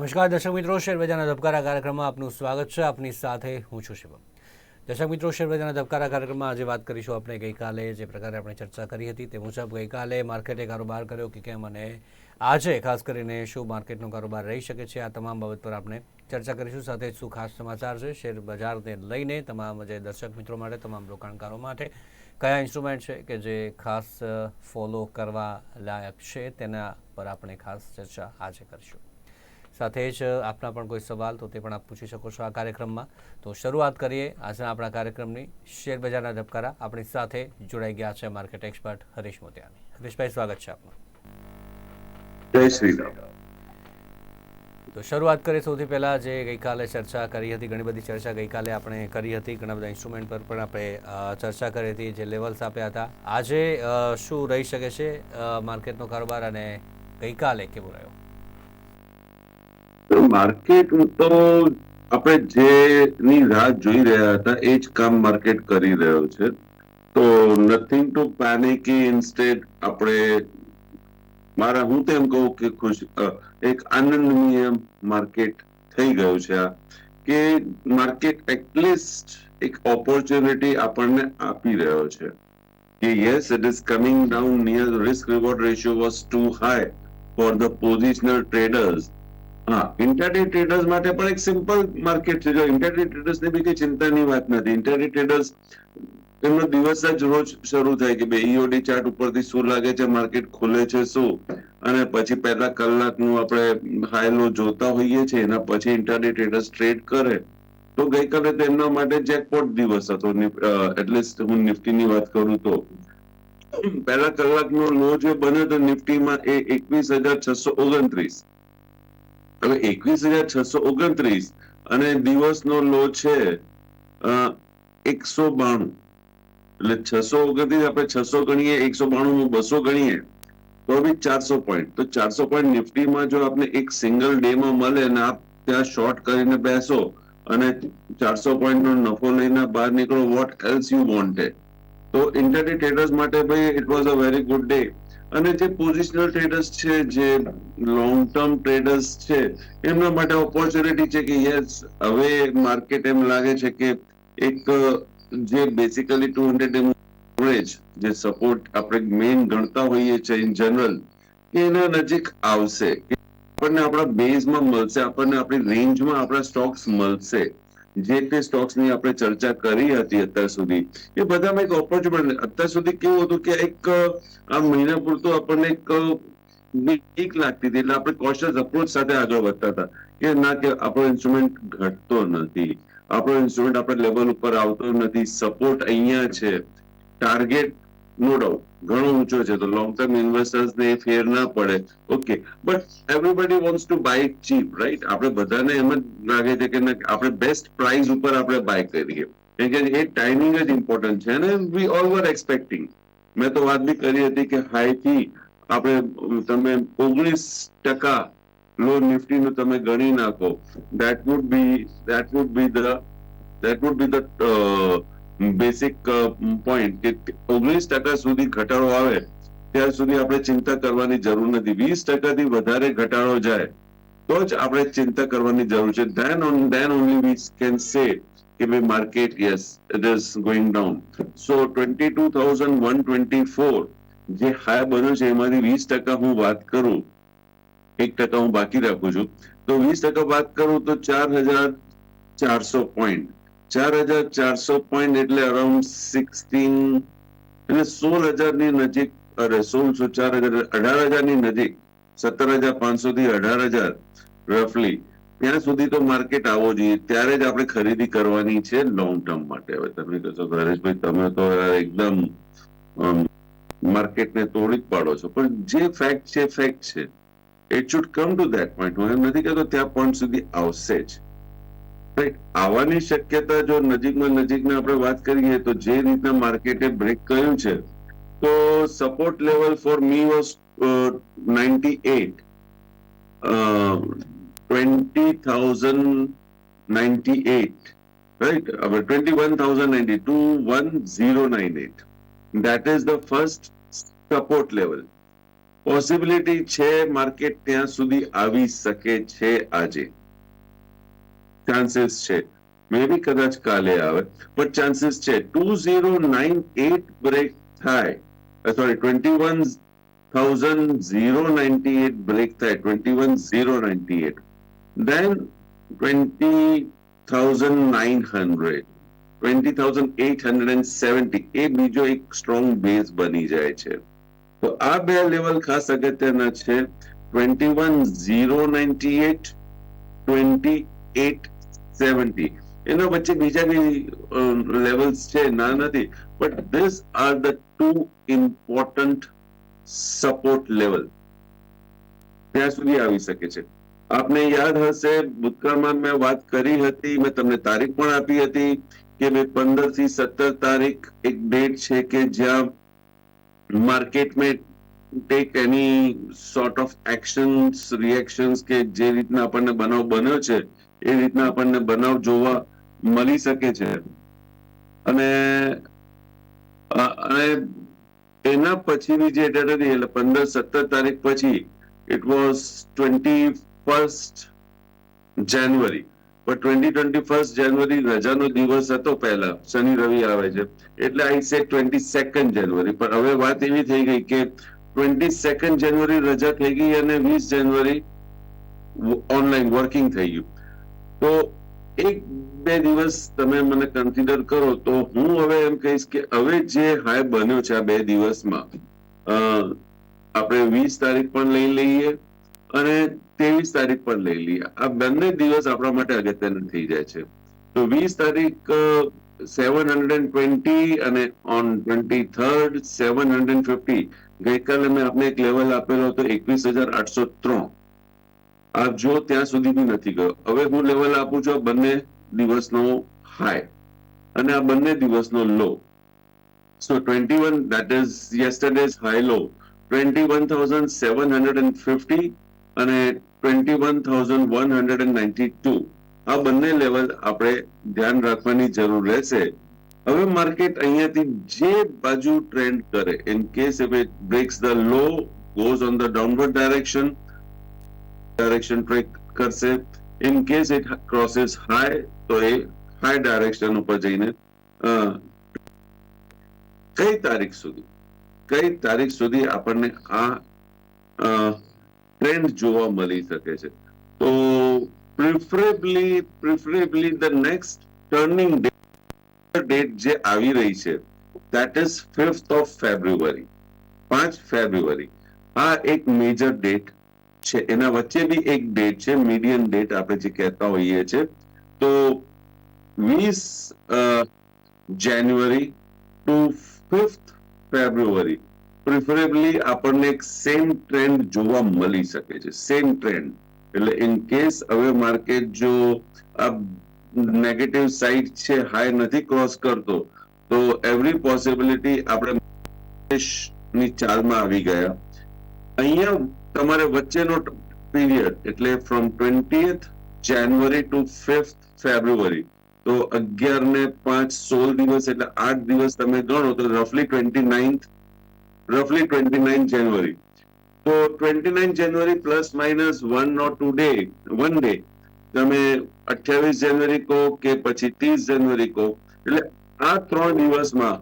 નમસ્કાર, દર્શક મિત્રો શેરબજારના ધબકારા કાર્યક્રમમાં આપનું સ્વાગત છે. આપની સાથે હું છું શિવમ. દર્શક મિત્રો શેરબજારના ધબકારા કાર્યક્રમમાં આજે વાત કરીશું આપણે ગઈકાલે જે પ્રકારે આપણે ચર્ચા કરી હતી તે મુજબ ગઈકાલે માર્કેટે કારોબાર કર્યો કે કેમ અને આજે ખાસ કરીને શું માર્કેટનો કારોબાર રહી શકે છે, આ તમામ બાબત પર આપણે ચર્ચા કરીશું. સાથે જ શું ખાસ સમાચાર છે, શેર બજારને લઈને તમામ જે દર્શક મિત્રો માટે, તમામ રોકાણકારો માટે કયા ઇન્સ્ટ્રુમેન્ટ છે કે જે ખાસ ફોલો કરવા લાયક છે તેના પર આપણે ખાસ ચર્ચા આજે કરીશું. સાથે જ આપના પણ કોઈ સવાલ તો તે પણ આપ પૂછી શકો છો આ કાર્યક્રમમાં. તો શરૂઆત કરીએ આજના આપણા કાર્યક્રમની. શેર બજારના ધબકારા આપણી સાથે જોડાઈ ગયા છે માર્કેટ એક્સપર્ટ હરીશ મોતિયાની. હરીશભાઈ સ્વાગત છે આપનું. જય શ્રી રામ. તો શરૂઆત કરીએ સૌથી પહેલાં જે ગઈકાલે ચર્ચા કરી હતી ઘણી બધી ચર્ચા ગઈકાલે આપણે કરી હતી ઘણા બધા ઇન્સ્ટ્રુમેન્ટ પર પણ આપણે ચર્ચા કરી હતી જે લેવલ્સ આપ્યા હતા. આજે શું રહી શકે છે માર્કેટનો કારોબાર અને ગઈકાલે કેવો રહ્યો? માર્કેટ તો આપણે જેની રાહ જોઈ રહ્યા હતા, એ જ કામ માર્કેટ કરી રહ્યો છે. તો નથિંગ ટુ પેનિક ઇન્સ્ટેડ આપણે મારા હું તેમ કહું કે ખુશ એક આનંદમય માર્કેટ થઈ ગયું છે આ. કે માર્કેટ એટલીસ્ટ એક ઓપોર્ચ્યુનિટી આપણને આપી રહ્યો છે. કે yes it is coming down near risk reward ratio was too high for the positional traders હા ઇન્ટરડે ટ્રેડર્સ માટે પણ એક સિમ્પલ માર્કેટ છે. જો ઇન્ટરડે ટ્રેડર્સ ને બી કઈ ચિંતાની વાત નથી. ઇન્ટરડે ટ્રેડર્સ એમનો દિવસ જ રોજ શરૂ થાય કે ભાઈ ઈઓડી ચાર્ટ ઉપરથી શું લાગે છે માર્કેટ ખુલે છે, શું? અને પછી પહેલા કલાકનું આપણે હાઈ લો જોતા હોઈએ છીએ, એના પછી ઇન્ટરડે ટ્રેડર્સ ટ્રેડ કરે. તો ગઈકાલે તો એમના માટે જેકપોટ દિવસ હતો. એટલીસ્ટ હું નિફ્ટીની વાત કરું તો. પહેલા કલાકનો લો જે બન્યો તો નિફ્ટીમાં એ એકવીસ હજાર છસો ઓગણત્રીસ. હવે એકવીસ હજાર છસો ઓગણત્રીસ અને દિવસનો લો છે એકસો બાણું. એટલે છસો ઓગણત્રીસ આપણે છસો ગણીએ, એકસો બાણું નું બસો ગણીએ, તો બી ચારસો પોઈન્ટ તો ચારસો પોઈન્ટ નિફ્ટીમાં જો આપને એક સિંગલ ડે માં મળે અને આપ ત્યાં શોર્ટ કરીને બેસો અને ચારસો પોઈન્ટ નો નફો લઈને બહાર નીકળો વોટ એલ્સ યુ વોન્ટેડ તો ઇન્ટરડે ટ્રેડર્સ માટે ભાઈ it was a very good day અને જે પોઝિશનલ ટ્રેડર્સ છે, જે લોંગ ટર્મ ટ્રેડર્સ છે, એમના માટે ઓપોર્ચ્યુનિટી છે કે યસ હવે માર્કેટ એમ લાગે છે કે એક, જે બેસિકલી ટુ હંડ્રેડ એવરેજ જે સપોર્ટ આપણે મેઇન ગણતા હોઈએ છીએ ઇન જનરલ એના નજીક આવશે. આપણને આપણા બેઝમાં મળશે, આપણને આપણી રેન્જમાં આપણા સ્ટોક્સ મળશે. જે તે સ્ટોક્સની આપણે ચર્ચા કરી હતી અત્યાર સુધી, એ બધામાં એક ઓપોર્ચ્યુનિટી અત્યાર સુધી કેવું હતું કે એક આ મહિના પૂરતું આપણને એક, બીક લાગતી હતી. એટલે આપણે કોશિયસ અપ્રોચ સાથે આગળ વધતા હતા કે ના કે આપણો ઇન્સ્ટ્રુમેન્ટ ઘટતો નથી. આપણો ઇન્સ્ટ્રુમેન્ટ આપણે લેવલ ઉપર આવતો નથી. સપોર્ટ અહીંયા છે. ટાર્ગેટ નો ડાઉટ ઘણો ઊંચો છે, તો લોંગ ટર્મ ઇન્વેસ્ટર્સ ને ફેર ના પડે. Okay but everybody wants to buy cheap right આપણે બધાને એમ જ લાગે છે કે આપણે બેસ્ટ પ્રાઇસ ઉપર આપણે બાય કરીએ. કેમ કે એ ટાઈમિંગ જ ઇમ્પોર્ટન્ટ છે, અને વી ઓલ વર એક્સપેક્ટિંગ મેં તો વાત બી કરી હતી કે હાઈ થી આપણે તમે ઓગણીસ ટકા લો નિફ્ટી નું તમે ગણી નાખો. That would be that would be that would be the basic uh, કે ઓગણીસ ટકા સુધી ઘટાડો આવે ત્યાર સુધી આપણે ચિંતા કરવાની જરૂર નથી. વીસ ટકાથી વધારે ઘટાડો જાય તો જ આપણે ચિંતા કરવાની જરૂર છે. Then on then only we can say કે ભાઈ market yes it is going down so twenty two thousand one twenty four જે હાય બન્યો છે એમાંથી વીસ ટકા હું વાત કરું એક ટકા હું બાકી રાખું છું. તો વીસ ટકા વાત કરું તો ચાર હજાર ચારસો પોઈન્ટ ચાર હજાર ચારસો પોઈન્ટ એટલે અરાઉન્ડ સિક્સટીન એટલે સોળ હજારની નજીક, અરે સોળસો ચાર હજાર અઢાર હજારની નજીક સત્તર હજાર પાંચસો થી અઢાર હજાર રફલી ત્યાં સુધી તો માર્કેટ આવવો જોઈએ. ત્યારે જ આપણે ખરીદી કરવાની છે લોંગ ટર્મ માટે. હવે તમે કહો છો હરેશભાઈ, તમે તો એકદમ માર્કેટને તોડી જ પાડો છો. પણ જે ફેક્ટ છે ફેક્ટ છે. It should come to that point હું એમ નથી કહેતો ત્યાં પોઈન્ટ સુધી આવશે જ. આવવાની શક્યતા જો નજીકમાં નજીકમાં આપણે વાત કરીએ તો જે રીતના માર્કેટે બ્રેક કર્યું છે, તો support level for me was ninety eight twenty thousand ninety eight right હવે twenty one thousand ninety two one zero nine eight that is the first support level possibility છે માર્કેટ ત્યાં સુધી આવી શકે છે આજે. ચાન્સીસ છે. મે બી કદાચ કાલે આવે પણ ચાન્સીસ છે. Two zero nine eight break થાય. Sorry twenty one thousand zero ninety eight break થાય. Twenty one zero ninety eight then 20,900 20,870 એ બીજો એક સ્ટ્રોંગ બેઝ બની જાય છે. તો આ બે લેવલ ખાસ અગત્યના છે. 21,098 2870 એના વચ્ચે બીજા બી લેવલ્સ છે ના નથી. But this are the two important support level ત્યાં સુધી આવી શકે છે. આપને યાદ હશે ભૂતકાળમાં મેં વાત કરી હતી મેં તમને તારીખ પણ આપી હતી કે ભાઈ પંદરથી સત્તર તારીખ એક ડેટ છે કે જ્યાં માર્કેટ મેં take any sort of actions reactions કે જે રીતના આપણને બનાવ બન્યો છે એ રીતના આપણને બનાવ જોવા મળી શકે છે. અને અને એના પછીની જે ડેટ હતી, એટલે પંદર સત્તર તારીખ પછી it was twenty first January પણ ટ્વેન્ટી ટ્વેન્ટી ફર્સ્ટ જાન્યુઆરી રજાનો દિવસ હતો પહેલા, શનિ રવિ આવે છે. એટલે આઈ સે ટ્વેન્ટી સેકન્ડ જાન્યુઆરી પણ હવે વાત એવી થઈ ગઈ કે ટ્વેન્ટી સેકન્ડ જાન્યુઆરી રજા થઈ ગઈ અને વીસ જાન્યુઆરી ઓનલાઈન વર્કિંગ થઈ ગયું. તો એક બે દિવસ તમે મને કન્સિડર કરો તો હું હવે એમ કહીશ કે હવે જે હાઈ બન્યો છે આ બે દિવસમાં આપણે વીસ તારીખ પણ લઈ લઈએ અને ત્રેવીસ તારીખ પણ લઈ લઈએ. આ બંને દિવસ આપણા માટે અગત્યના થઈ જાય છે. તો વીસ તારીખ સેવન હંડ્રેડ ટ્વેન્ટી અને on twenty third seven hundred fifty ગઈકાલે મેં આપને એક લેવલ આપેલો હતો એકવીસ હજાર આઠસો ત્રણ. આપ જો ત્યાં સુધી બી નથી ગયો. હવે હું લેવલ આપું છું બંને દિવસનો હાઈ અને આ બંને દિવસનો low so twenty one that is yesterday's high low twenty one thousand seven hundred and fifty અને twenty one thousand one hundred and ninety two આ બંને લેવલ આપણે ધ્યાન રાખવાની જરૂર રહેશે. હવે માર્કેટ અહીંયાથી જે બાજુ ટ્રેન્ડ કરે in case if it breaks the low goes on the downward direction direction track કરશે. In case it crosses high તો એ હાઈ ડાયરેક્શન ઉપર જઈને કઈ તારીખ સુધી? કઈ તારીખ સુધી આપણને આ ટ્રેન્ડ જોવા મળી શકે છે? તો preferably preferably the next turning date જે આવી રહી છે that is fifth of February પાંચ ફેબ્રુઆરી આ એક મેજર ડેટ છે. એના વચ્ચે એક ડેટ છે મીડિયન ડેટ આપણે જે કહેતા હોઈએ છે તો વીસ January to fifth February preferably આપણને એક સેમ ટ્રેન્ડ જોવા મળી શકે છે. સેમ ટ્રેન્ડ એટલે ઇન કેસ હવે માર્કેટ જો આ નેગેટિવ સાઈડ છે હાઈ નથી ક્રોસ કરતો, તો એવરી પોસિબિલિટી આપણે ની ચાલમાં આવી ગયા. અહીંયા તમારે વચ્ચેનો પીરિયડ એટલે from twentieth January to fifth February તો અગિયાર ને પાંચ સોળ દિવસ એટલે આઠ દિવસ તમે ગણો તો રફલી ટ્વેન્ટી નાઇન્થ રફલી ટ્વેન્ટી નાઇન જાન્યુઆરી તો twenty nine January plus minus one not to day one day તમે અઠ્યાવીસ જાન્યુઆરી કહો કે પછી ત્રીસ જાન્યુઆરી કહો, એટલે આ ત્રણ દિવસમાં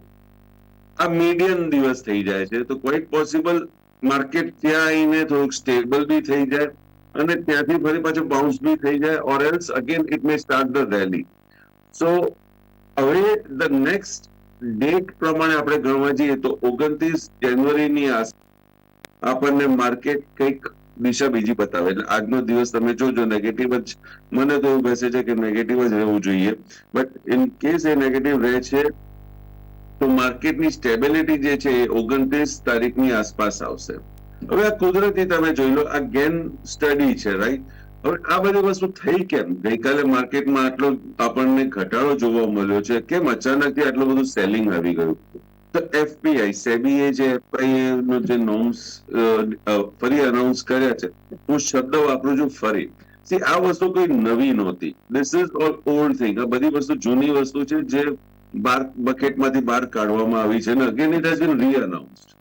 આ મીડિયમ દિવસ થઈ જાય છે. તો ક્વાઇટ પોસિબલ માર્કેટ ત્યાં આવીને થોડુંક સ્ટેબલ બી થઈ જાય અને ત્યાંથી ફરી પાછું બાઉન્સ બી થઈ જાય or else again it may start the rally so હવે ધ નેક્સ્ટ ડેટ પ્રમાણે આપણે ગણવા જઈએ તો ઓગણત્રીસ જાન્યુઆરીની આસ આપણને માર્કેટ કંઈક દિશા બીજી બતાવે. એટલે આજનો દિવસ તમે જોજો નેગેટિવ જ મને તો એવું બેસે છે કે નેગેટિવ જ રહેવું જોઈએ. બટ ઇન કેસ એ નેગેટિવ રહે છે તો માર્કેટની સ્ટેબિલિટી જે છે એ ઓગણત્રીસ તારીખની આસપાસ આવશે. હવે આ કુદરતી તમે જોઈ લો, આ ગેન સ્ટડી છે રાઈટ હવે આ બધી વસ્તુ થઈ કેમ? ગઈકાલે માર્કેટમાં આટલો આપણને ઘટાડો જોવા મળ્યો છે. કેમ? અચાનકથી આટલું બધું સેલિંગ આવી ગયું. તો એફપીઆઈ સેબીએ જે એફઆઈ જે નોમ્સ ફરી અનાઉન્સ કર્યા છે, હું શબ્દ વાપરું છું ફરી. સી આ વસ્તુ કોઈ નવી નહોતી. This is all old thing આ બધી વસ્તુ જૂની વસ્તુ છે જે બાર બકેટમાંથી બહાર કાઢવામાં આવી છે again it has been reannounced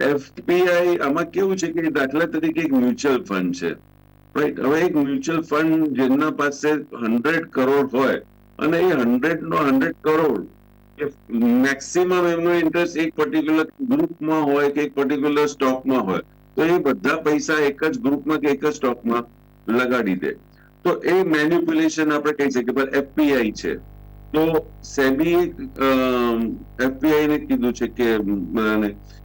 FPI આમાં કેવું છે કે દાખલા તરીકે એક મ્યુચ્યુઅલ ફંડ છે. રાઈટ હવે એક મ્યુચ્યુઅલ ફંડ જેમના પાસે હંડ્રેડ કરોડ હોય અને એ હંડ્રેડ નો હંડ્રેડ કરોડ મેક્સિમમ એમનો ઇન્ટરેસ્ટ એક પર્ટિક્યુલર ગ્રુપમાં હોય કે એક પર્ટિક્યુલર સ્ટોકમાં હોય, તો એ બધા પૈસા એક જ ગ્રુપમાં કે એક જ સ્ટોકમાં લગાડી દે. તો એ મેન્યુપ્યુલેશન આપણે કહી શકીએ, પણ એફપીઆઈ છે. તો સેબી એફપીઆઈને કીધું છે કે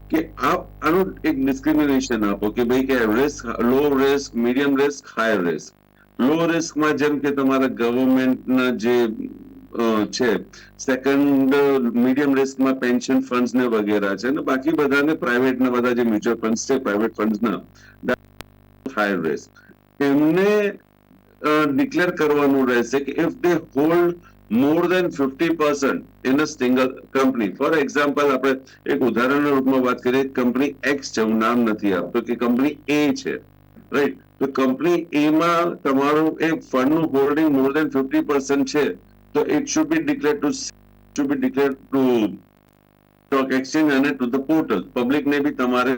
કે આપ આનું એક ડિસ્ક્રિમિનેશન આપો કે ભાઈ કે risk low risk medium risk high risk low રિસ્કમાં જેમ કે તમારા ગવર્મેન્ટના જે છે સેકન્ડ મીડિયમ રિસ્કમાં પેન્શન ફંડ્સ ને વગેરે છે અને બાકી બધાને પ્રાઇવેટ ના બધા જે મ્યુચ્યુઅલ ફંડ્સ છે પ્રાઇવેટ ફંડ્સના હાઈ રિસ્ક એમને ડિક્લેર કરવાનું રહેશે કે if they hold more than fifty percent in a single company for example આપણે એક ઉદાહરણના રૂપમાં વાત કરીએ કંપની એક્સ છે, હું નામ નથી આપતો, કે કંપની એ છે. રાઈટ તો કંપની એમાં તમારું એ ફંડનું holding more than fifty percent છે, તો it should be declare to should be declare to stock exchange અને ટુ ધ પોર્ટલ પબ્લિકને બી તમારે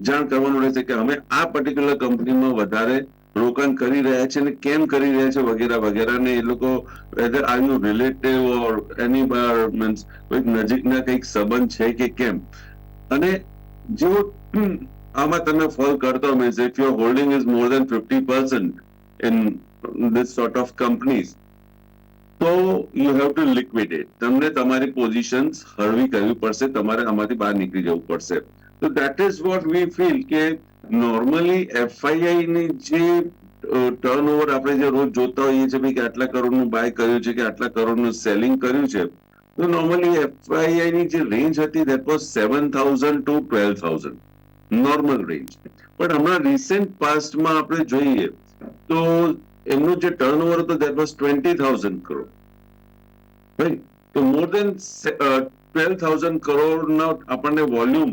જાણ કરવાનું રહેશે કે અમે આ પર્ટિક્યુલર કંપનીમાં વધારે રોકાણ કરી રહ્યા છે અને કેમ કરી રહ્યા છે વગેરે વગેરે ને એ લોકો whether are you relative or any bar means કોઈક નજીકના કંઈક સંબંધ છે કે કેમ? અને જો આમાં તમે ફોલ કરતો means if your holding is more than fifty percent in this sort of companies, તો યુ હેવ ટુ લિક્વિડેટ તમને તમારી પોઝિશન્સ હળવી કરવી પડશે, તમારે આમાંથી બહાર નીકળી જવું પડશે. તો that is what we feel કે નોર્મલી એફઆઈઆઈ ની જે ટર્ન ઓવર આપણે જે રોજ જોતા હોઈએ છીએ કે આટલા કરોડનું બાય કર્યું છે કે આટલા કરોડનું સેલિંગ કર્યું છે, તો નોર્મલી એફઆઈઆઈ ની જે રેન્જ હતી that was seven thousand to twelve thousand normal range પણ હમણાં રિસેન્ટ પાસ્ટમાં આપણે જોઈએ, તો એમનું જે ટર્ન ઓવર હતું that was twenty thousand crore right તો મોર દેન ટ્વેલ્વ થાઉઝન્ડ કરોડના આપણને વોલ્યુમ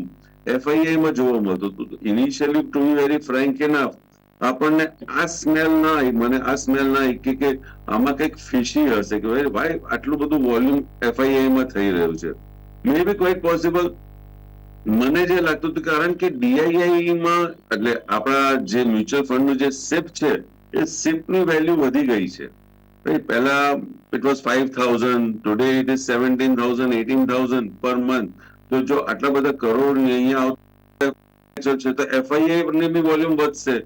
એફઆઈઆઈ માં જોવા મળતું હતું. Initially to very frank enough આપણને આ સ્મેલ ના આવી મને આ સ્મેલ ના આવી કે આમાં કંઈક ફિશી હશે, કે ભાઈ ભાઈ, આટલું બધું વોલ્યુમ એફઆઈઆઈ માં થઈ રહ્યું છે. મે બી ક્વાઇટ પોસિબલ મને જે લાગતું હતું, કારણ કે ડીઆઈઆઈ માં, એટલે આપણા જે મ્યુચ્યુઅલ ફંડનું જે સિપ છે, એ સિપની વેલ્યુ વધી ગઈ છે. right? પહેલા it was five thousand today it is seventeen thousand eighteen thousand પર મંથ તો જો આટલા બધા કરોડ અહીંયા આવતા છે તો એફઆઈઆઈ ની બી વોલ્યુમ વધશે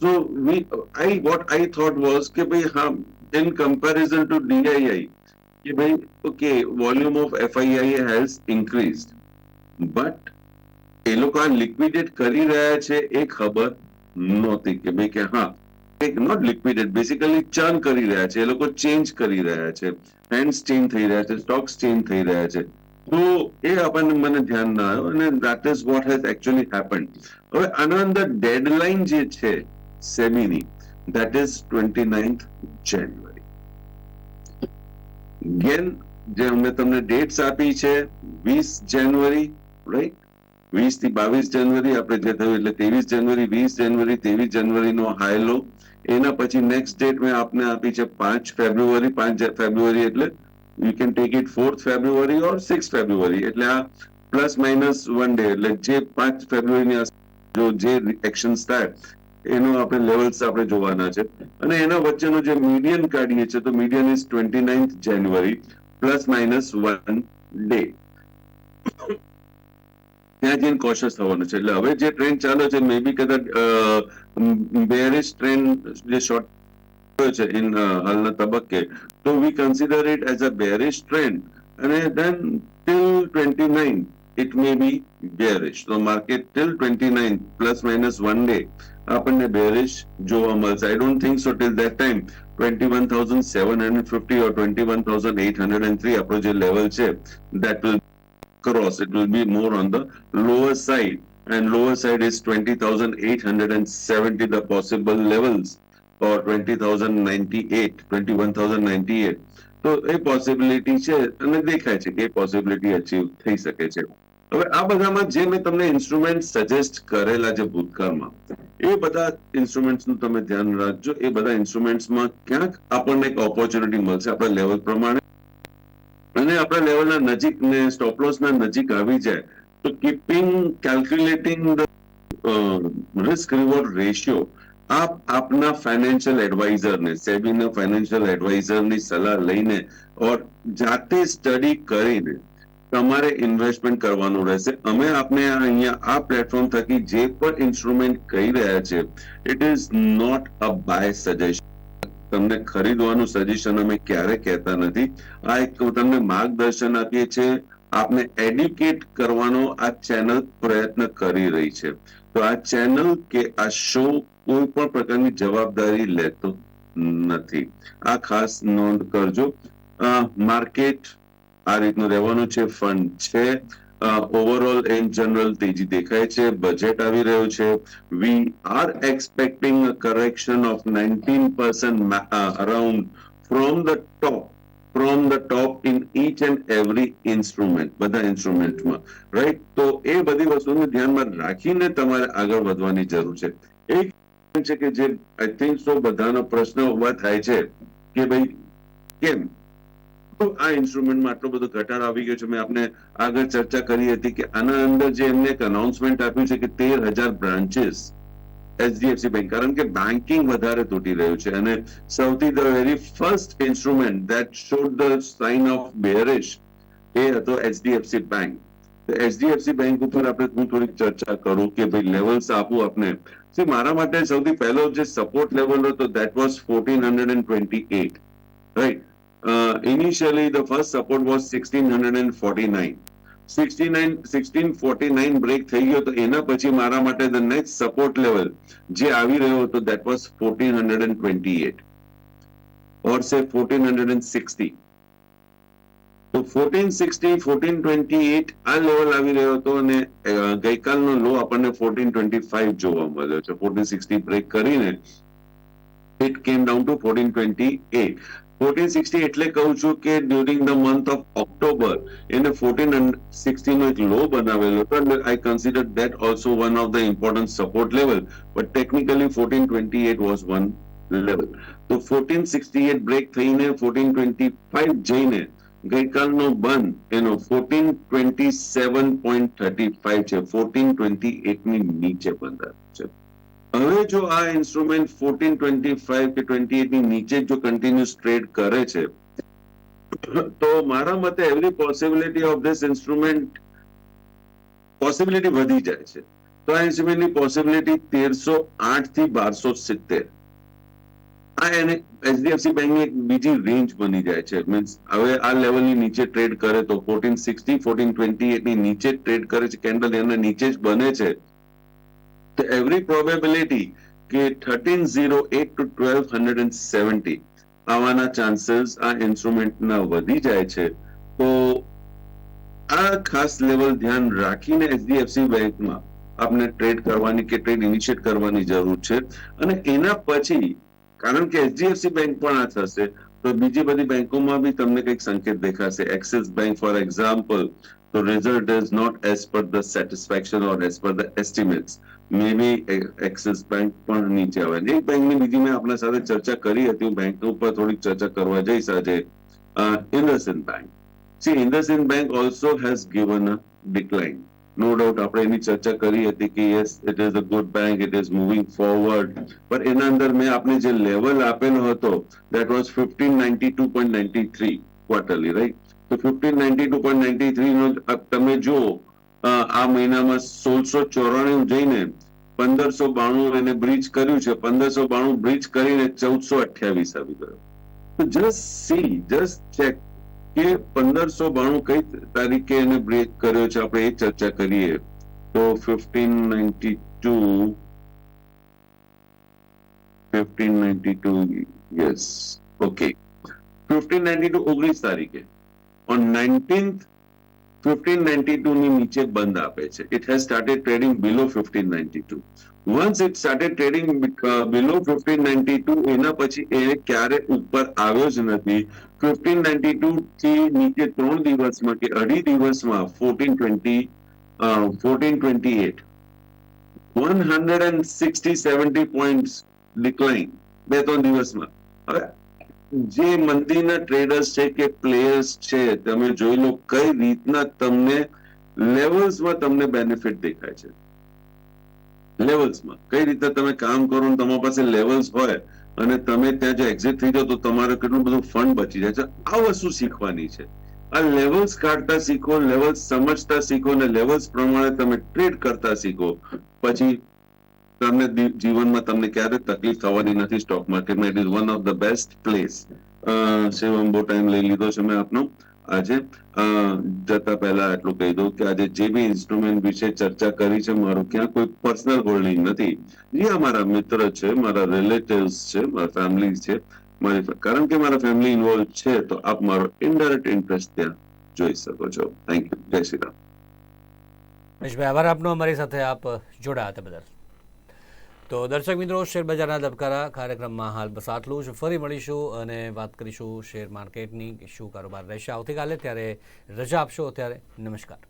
so we I what I thought was કે ભાઈ હા ઇન કમ્પેરિઝન ટુ ડીઆઈઆઈ કે ભાઈ okay volume of FII has increased but એ લોકો આ લિક્વિડેટ કરી રહ્યા છે એ ખબર નહોતી કે ભાઈ કે હા એક નોટ લિક્વિડેટ બેસિકલી ચર્ન કરી રહ્યા છે એ લોકો ચેન્જ કરી રહ્યા છે હેન્ડ્સ ચેન્જ થઈ રહ્યા છે સ્ટોક્સ ચેન્જ થઈ રહ્યા છે તો એ આપણને મને ધ્યાન ના આવ્યો અને that is what has actually happen હવે આના અંદર ડેડલાઇન જે છે સેબીની that is twenty ninth January gain જે અમે તમને ડેટ્સ આપી છે, વીસ જાન્યુઆરી રાઈટ વીસથી બાવીસ જાન્યુઆરી આપણે જે થયું એટલે ત્રેવીસ જાન્યુઆરી વીસ જાન્યુઆરી ત્રેવીસ જાન્યુઆરીનો હાઈ લો એના પછી નેક્સ્ટ ડેટ મેં આપને આપી છે પાંચ ફેબ્રુઆરી પાંચ ફેબ્રુઆરી એટલે you can take it fourth February or six February એટલે આ પ્લસ માઇનસ વન ડે એટલે જે પાંચ ફેબ્રુઆરીની જો જે એક્શન્સ થાય, એનો આપણે લેવલ્સ આપણે જોવાના છે. અને એના વચ્ચેનો જે મીડિયન કાઢીએ છીએ, તો median is twenty ninth January plus minus one day ત્યાં જઈને કોશિયસ થવાનું છે. એટલે હવે જે ટ્રેન્ડ ચાલે છે મે બી કદાચ બેરિશ ટ્રેન્ડ જે શોર્ટ છે ઇન હાલના તબક્કે તો we consider it as a bearish trend અને then till twenty nine it may be bearish તો market till twenty nine plus minus one day આપણને બેરિશ જોવા મળશે I don't think so till that time twenty one thousand seven hundred fifty or twenty one thousand eight hundred and three આપણો જે level છે that will cross. It will be more on the lower side, and lower side is 20,870, the possible levels, or 20,098, 21,098. તો એ possibility છે અને દેખાય છે કે એ possibility achieve થઈ શકે છે. હવે આ બધામાં જે મેં તમને ઇન્સ્ટ્રુમેન્ટ સજેસ્ટ કરેલા છે ભૂતકાળમાં એ બધા ઇન્સ્ટ્રુમેન્ટ્સનું તમે ધ્યાન રાખજો. એ બધા ઇન્સ્ટ્રુમેન્ટ્સમાં ક્યાંક આપણને એક ઓપોર્ચ્યુનિટી મળશે આપણા લેવલ પ્રમાણે. અને આપણા લેવલના નજીક ને સ્ટોપ લોસ ના નજીક આવી જાય તો keeping calculating the risk reward ratio આપ આપના ફાઇનાન્શિયલ એડવાઇઝરને સેબીના ફાઇનાન્શિયલ એડવાઇઝરની સલાહ લઈને ઓર જાતે સ્ટડી કરીને તમારે ઇન્વેસ્ટમેન્ટ કરવાનું રહેશે. અમે આપને અહીંયા આ પ્લેટફોર્મ થકી જે પણ ઇન્સ્ટ્રુમેન્ટ કહી રહ્યા છે it is not a buy suggestion તમને ખરીદવાનું સજેશન અમે ક્યારે કહેતા નથી. આ એક તમને માર્ગદર્શન આપીએ છીએ. આપને એડ્યુકેટ કરવાનો આ ચેનલ પ્રયત્ન કરી રહી છે. તો આ ચેનલ કે આ શો કોઈ પણ પ્રકારની જવાબદારી લેતો નથી. આ ખાસ નોંધ કરજો. માર્કેટ આ રીતનું રહેવાનું છે ફંડ છે. ઓવરઓલ ઇન જનરલ તેજી દેખાય છે બજેટ આવી રહ્યું છે. We are expecting correction of nineteen percent around from the top from the top in each and every instrument બધા ઇન્સ્ટ્રુમેન્ટમાં રાઈટ તો એ બધી વસ્તુને ધ્યાનમાં રાખીને તમારે આગળ વધવાની જરૂર છે. એક છે કે જે આઈ થિંક સો બધાનો પ્રશ્ન ઊભા થાય છે કે ભાઈ, કેમ? તો આ ઇન્સ્ટ્રુમેન્ટમાં આટલો બધો ઘટાડો આવી ગયો છે. મેં આપને આગળ ચર્ચા કરી હતી કે આના અંદર જે એમને એક અનાઉન્સમેન્ટ આપ્યું છે કે તેર હજાર બ્રાન્ચીસ એચડીએફસી બેંક. કારણ કે બેન્કિંગ વધારે તૂટી રહ્યું છે અને સૌથી the very first instrument that showed the sign of bearish એ હતો એચડીએફસી બેંક. એચડીએફસી બેંક ઉપર આપણે હું થોડીક ચર્ચા કરું કે ભાઈ લેવલ્સ આપું આપને. મારા માટે સૌથી પહેલો જે સપોર્ટ લેવલ હતો that was fourteen hundred and twenty eight right initially the first support was sixteen hundred and forty nine sixty nine sixteen forty nine break થઈ ગયો તો એના પછી મારા માટે ધ નેક્સ્ટ સપોર્ટ લેવલ જે આવી રહ્યો હતો that was fourteen hundred and twenty eight or say fourteen hundred and sixty તો fourteen sixty fourteen twenty eight આ લેવલ આવી રહ્યો હતો અને ગઈકાલનો લો આપણને ફોર્ટીન ટ્વેન્ટી ફાઈવ જોવા મળ્યો છે. ફોર્ટીન સિક્સટી બ્રેક કરીને down to fourteen twenty eight fourteen sixty એટલે કહું છું કે during the month of October એને ફોર્ટીન સિક્સટી નો એક લો બનાવેલો હતો અને I consider that also one of the important support level but technically fourteen twenty eight was one level તો ફોર્ટીન સિક્સટી એટ બ્રેક થઈને ફોર્ટીન ટ્વેન્ટી ફાઈવ જઈને ગઈકાલનો બંધ એનો fourteen twenty seven point thirty five છે. Fourteen twenty એટની નીચે બંધ છે. હવે જો આ ઇન્સ્ટ્રુમેન્ટ ફોર્ટીન ટ્વેન્ટી ફાઈવ કે ટ્વેન્ટી એટની નીચે જો કન્ટિન્યુઅસ ટ્રેડ કરે છે, તો મારા મતે every possibility of this instrument possibility વધી જાય છે. તો આ ઇન્સ્ટ્રુમેન્ટની પોસિબિલિટી તેરસો આઠથી બારસો સિત્તેર. આ એને એચડીએફસી બેંકની એક બીજી રેન્જ બની જાય છે. મીન્સ હવે આ લેવલની નીચે ટ્રેડ કરે તો ફોર્ટીન સિક્સટી ફોર્ટીન ટ્વેન્ટી એટની નીચે ટ્રેડ કરે છે. કેન્ડલ એના નીચે જ બને છે. તો એવરી પ્રોબેબિલિટી કે thirteen zero eight two twelve hundred and seventy આવવાના ચાન્સીસ આ ઇન્સ્ટ્રુમેન્ટના વધી જાય છે. તો આ ખાસ લેવલ ધ્યાન રાખીને એચડીએફસી બેંકમાં આપણે ટ્રેડ કરવાની કે ટ્રેડ ઇનિશિયેટ કરવાની જરૂર છે. અને એના પછી, કારણ કે એચડીએફસી બેંક પણ આ થશે, તો બીજી બધી બેંકોમાં બી તમને કંઈક સંકેત દેખાશે. એક્સિસ બેંક ફોર એક્ઝામ્પલ તો result is not as per the satisfaction or as per the estimates may Axis bank પણ નીચે આવે. એક બેંકની બીજી મેં આપણા સાથે ચર્ચા કરી હતી બેંક ઉપર થોડીક ચર્ચા કરવા જઈશ આજે. IndusInd bank. See IndusInd bank also has given a decline no doubt આપણે એની ચર્ચા કરી હતી કે yes it is a good bank it is moving forward પણ એના અંદર મેં આપણે જે લેવલ આપેલો હતો that was fifteen ninety two point ninety three quarterly right તો fifteen ninety two point ninety three નો તમે જો અ, આ મહિનામાં સોળસો ચોરાણું જઈને પંદરસો બાણું એને બ્રિજ કર્યું છે. પંદરસો બાણું બ્રિજ કરીને ચૌદસો અઠ્યાવીસ આવી ગયો. તો જસ્ટ સી જસ્ટ ચેક કે પંદરસો બાણું કઈ તારીખે એને બ્રેક કર્યો છે. આપણે એ ચર્ચા કરીએ. તો fifteen ninety two fifteen ninety two yes okay fifteen ninety two ઓગણીસ તારીખે. On nineteenth fifteen ninety two ની નીચે બંધ આપે છે. Below fifteen ninety two once it started trading below fifteen ninety two એના પછી એ ક્યારે ઉપર આવ્યો જ નથી. ફિફ્ટીન નાઇન્ટી ટુ થી નીચે ત્રણ દિવસમાં કે અઢી દિવસમાં fourteen twenty fourteen twenty eight one hundred and sixty seventy point decline બે ત્રણ દિવસમાં. હવે જે મંદીના ટ્રેડર્સ છે કે પ્લેયર્સ છે, તમે જોઈ લો કઈ રીતના તમને લેવલ્સમાં તમને બેનિફિટ દેખાય છે. લેવલ્સમાં કઈ રીતે તમે કામ કરો ને તમારી પાસે લેવલ્સ હોય અને તમે ત્યાં જે એક્ઝિટ થઈ જાઓ તો તમારે કેટલું બધું ફંડ બચી જાય છે. આ વસ્તુ શીખવાની છે. આ લેવલ્સ કાઢતા શીખો લેવલ્સ સમજતા શીખો અને લેવલ્સ પ્રમાણે તમે ટ્રેડ કરતા શીખો. પછી તમને જીવનમાં તમને ક્યારે તકલીફ થવાની નથી સ્ટોક માર્કેટમાં it is one of the best place સેવમ બહુ ટાઈમ લઈ લીધો છે મેં આપનો. આજે જતા પહેલા એટલું કહી દઉં કે આજે જે બી ઇન્સ્ટ્રુમેન્ટ વિશે ચર્ચા કરી છે, મારું ક્યાં કોઈ પર્સનલ હોલ્ડિંગ નથી. જે મારા મિત્ર છે, મારા રિલેટિવ્સ છે, મારા ફેમિલી છે, મારી કારણ કે મારા ફેમિલી ઇન્વોલ્વ છે, તો આપ મારો ઇનડાયરેક્ટ ઇન્ટરેસ્ટ ત્યાં જોઈ શકો છો. થેન્ક યુ જય શ્રી રામ. મહેશભાઈ આભાર આપનો. અમારી સાથે આપ જોડાયા હતા બદલ. તો દર્શક મિત્રો શેરબજારના ધબકારા કાર્યક્રમમાં હાલ બસ આટલું જ ફરી મળીશું અને વાત કરીશું શેર માર્કેટની શું કારોબાર રહેશે. આવતીકાલે ત્યારે રજા આપશો અત્યારે. નમસ્કાર.